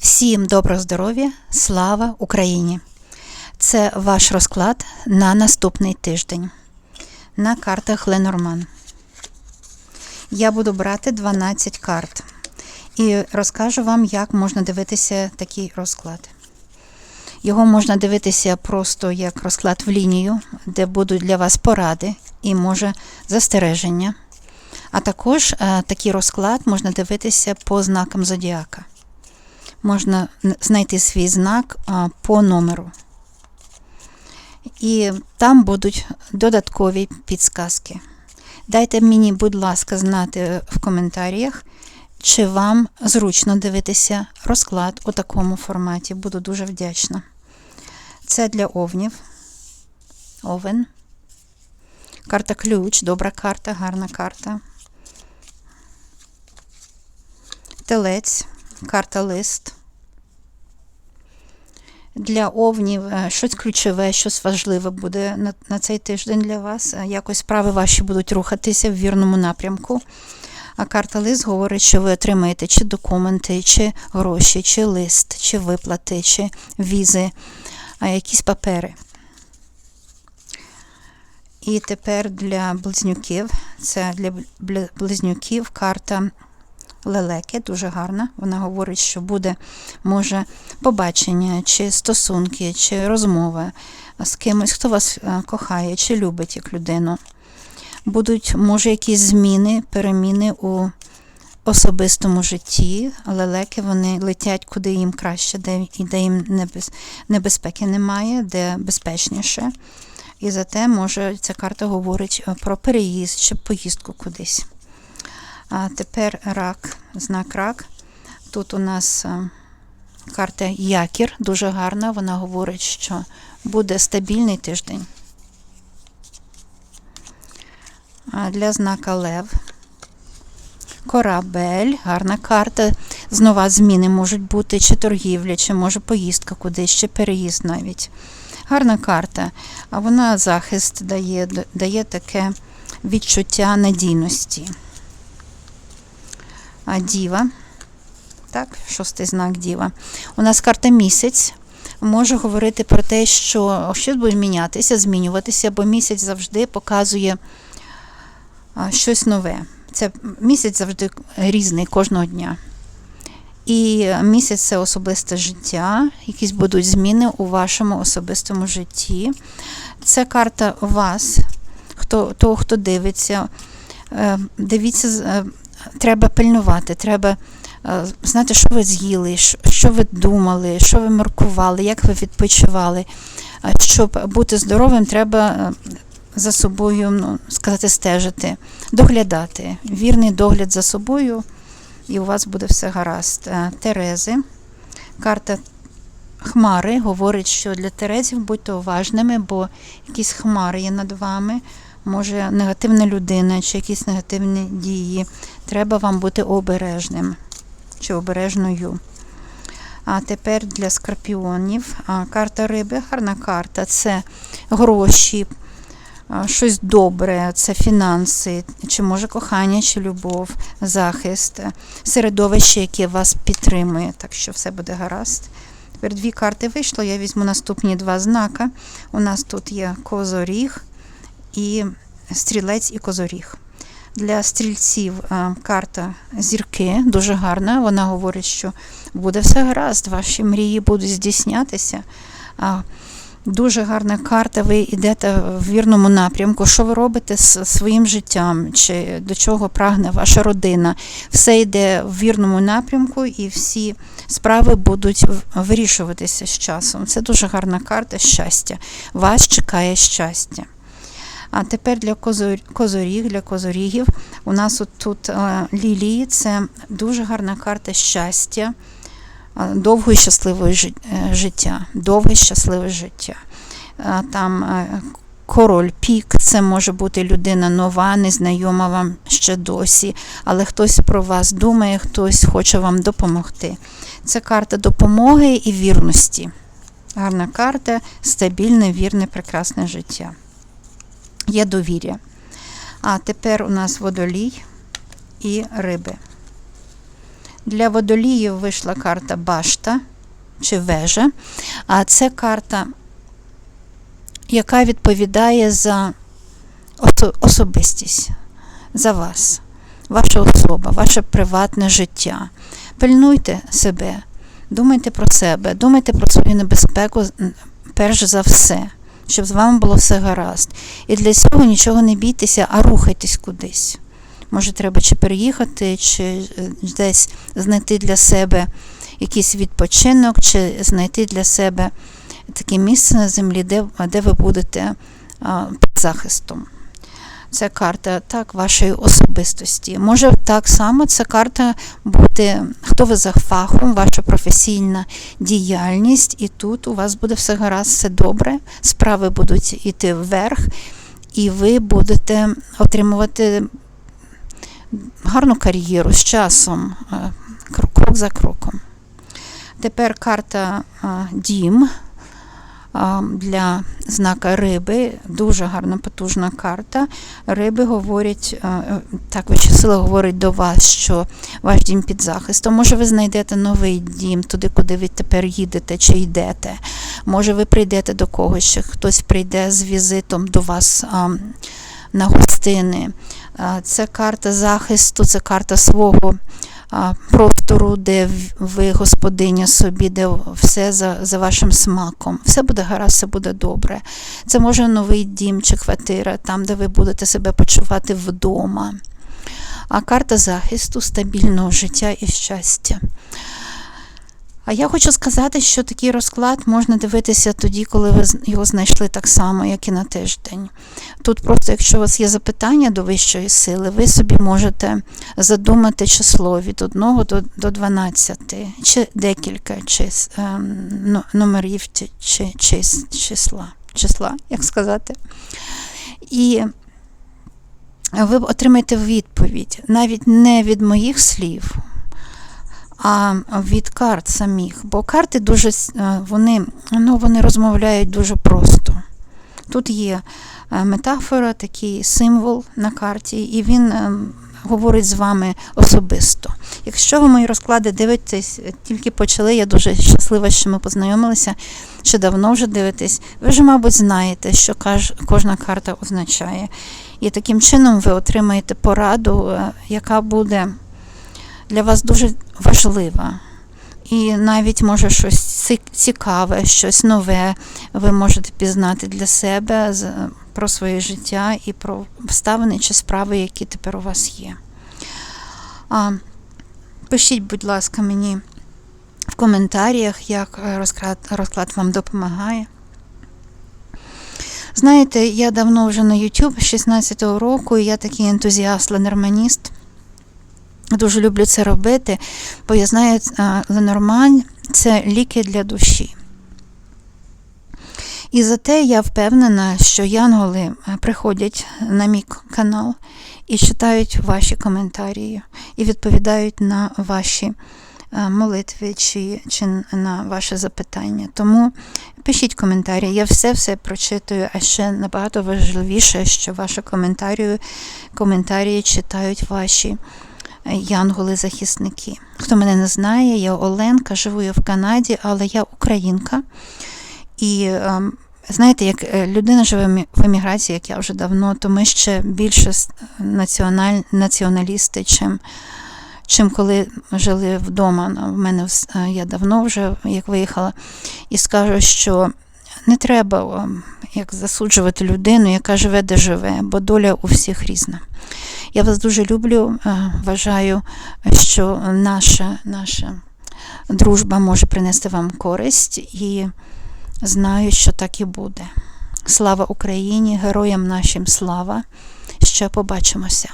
Всім доброго здоров'я, слава Україні! Це ваш розклад на наступний тиждень на картах Ленорман. Я буду брати 12 карт і розкажу вам, як можна дивитися такий розклад. Його можна дивитися просто як розклад в лінію, де будуть для вас поради і може застереження. А також е, такий розклад можна дивитися по знакам зодіака. Можна знайти свій знак по номеру. І там будуть додаткові підсказки. Дайте мені, будь ласка, знати в коментарях, чи вам зручно дивитися розклад у такому форматі. Буду дуже вдячна. Це для овнів. Овен. Карта ключ, добра карта, гарна карта. Телець, карта лист. Для овнів е, щось ключове, щось важливе буде на, на цей тиждень для вас. Е, Якось справи ваші будуть рухатися в вірному напрямку. А карта лист говорить, що ви отримаєте чи документи, чи гроші, чи лист, чи виплати, чи візи, а якісь папери. І тепер для близнюків, це для близнюків карта лелеки, дуже гарна. Вона говорить, що буде, може, побачення, чи стосунки, чи розмова з кимось, хто вас е, кохає, чи любить як людину. Будуть, може, якісь зміни, переміни у особистому житті. Лелеки вони летять куди їм краще, де, де їм небез, небезпеки немає, де безпечніше. І зате, може, ця карта говорить е, про переїзд чи поїздку кудись. А тепер рак, знак рак. Тут у нас е, карта Якір, дуже гарна. Вона говорить, що буде стабільний тиждень. А для знака Лев. Корабель, гарна карта. Знову зміни можуть бути, чи торгівля, чи може поїздка кудись, чи переїзд навіть. Гарна карта. А вона захист дає, дає таке відчуття надійності. Діва. Так, шостий знак Діва. У нас карта місяць може говорити про те, що щось буде мінятися, змінюватися, бо місяць завжди показує щось нове. Це місяць завжди різний кожного дня. І місяць це особисте життя, якісь будуть зміни у вашому особистому житті. Це карта вас, хто, того, хто дивиться. Е, Дивіться, е, треба пильнувати, треба е, знати, що ви з'їли, що- ви думали, що ви маркували, як ви відпочивали. Щоб бути здоровим, треба е, за собою, ну, сказати, стежити, доглядати. Вірний догляд за собою, і у вас буде все гаразд. Е, Терези. Карта хмари говорить, що для Терезів будьте уважними, бо якісь хмари є над вами. Може, негативна людина чи якісь негативні дії. Треба вам бути обережним чи обережною. А тепер для скорпіонів карта риби, гарна карта це гроші, щось добре, це фінанси, чи може кохання, чи любов, захист, середовище, яке вас підтримує, так що все буде гаразд. Тепер дві карти вийшло, я візьму наступні два знака. У нас тут є козоріг і стрілець і козоріг. Для стрільців е, карта зірки дуже гарна. Вона говорить, що буде все гаразд, ваші мрії будуть здійснятися. А, Дуже гарна карта, ви йдете в вірному напрямку. Що ви робите з своїм життям, чи до чого прагне ваша родина? Все йде в вірному напрямку, і всі справи будуть вирішуватися з часом. Це дуже гарна карта щастя. Вас чекає щастя. А тепер для козор- козоріг, для козорігів у нас от тут е, лілії це дуже гарна карта щастя, е, довго і щасливого е, життя. Довге щасливе життя. Е, Там е, король пік, це може бути людина нова, незнайома вам ще досі, але хтось про вас думає, хтось хоче вам допомогти. Це карта допомоги і вірності. Гарна карта, стабільне, вірне, прекрасне життя є довір'я. А тепер у нас водолій і риби. Для водоліїв вийшла карта Башта чи вежа, а це карта, яка відповідає за особистість, за вас, ваша особа, ваше приватне життя. Пильнуйте себе, думайте про себе, думайте про свою небезпеку перш за все, щоб з вами було все гаразд. І для цього нічого не бійтеся, а рухайтесь кудись. Може, треба чи переїхати, чи е, десь знайти для себе якийсь відпочинок, чи знайти для себе таке місце на землі, де, де ви будете під захистом. Це карта так вашої особистості. Може так само ця карта бути, хто ви за фахом, ваша професійна діяльність, і тут у вас буде все гаразд, все добре, справи будуть йти вверх, і ви будете отримувати гарну кар'єру з часом, е, крок за кроком. Тепер карта а, Дім для знака риби. Дуже гарна, потужна карта. Риби говорять, а, е, так вища сила говорить до вас, що ваш дім під захистом. Може, ви знайдете новий дім туди, куди ви тепер їдете чи йдете. Може, ви прийдете до когось, чи хтось прийде з візитом до вас на гостини. Це карта захисту, це карта свого простору, де ви господиня собі, де все за, за вашим смаком. Все буде гаразд, все буде добре. Це може новий дім чи квартира, там, де ви будете себе почувати вдома. А карта захисту, стабільного життя і щастя. А я хочу сказати, що такий розклад можна дивитися тоді, коли ви його знайшли так само, як і на тиждень. Тут просто, якщо у вас є запитання до вищої сили, ви собі можете задумати число від 1 до, до 12, чи декілька чис, ем, ну, номерів чи, чи, чис, числа, числа, як сказати. І ви отримаєте відповідь навіть не від моїх слів, а від карт самих. Бо карти дуже е, вони, ну, вони розмовляють дуже просто. Тут є е, метафора, такий символ на карті, і він ем, говорить з вами особисто. Якщо ви мої розклади дивитесь, е, тільки почали, я дуже щаслива, що ми познайомилися, що давно вже дивитесь, ви вже, мабуть, знаєте, що кожна карта означає. І таким чином ви отримаєте пораду, е, яка буде для вас дуже важлива. І навіть може щось цікаве, щось нове ви можете пізнати для себе з- про своє життя і про обставини чи справи, які тепер у вас є. А, пишіть, будь ласка, мені в коментарях, як е, розклад, розклад вам допомагає. Знаєте, я давно вже на YouTube, з 16-го року, і я такий ентузіаст, ленорманіст. Дуже люблю це робити, бо я знаю, е, Ленормань це ліки для душі. І зате я впевнена, що янголи е, приходять на мій канал і читають ваші коментарі і відповідають на ваші е, молитви чи, чи на ваше запитання. Тому пишіть коментарі, я все-все прочитую, а ще набагато важливіше, що ваші коментарі, коментарі читають ваші янголи-захисники. Хто мене не знає, я Оленка, живу я в Канаді, але я українка. І ем, знаєте, як е, людина живе в еміграції, як я вже давно, то ми ще більше національ, націоналісти, чим, чим коли жили вдома. В мене е, я давно вже як виїхала, і скажу, що не треба ем, як засуджувати людину, яка живе, де живе, бо доля у всіх різна. Я вас дуже люблю. е, Вважаю, що наша, наша дружба може принести вам користь і знаю, що так і буде. Слава Україні, героям нашим слава! Ще побачимося.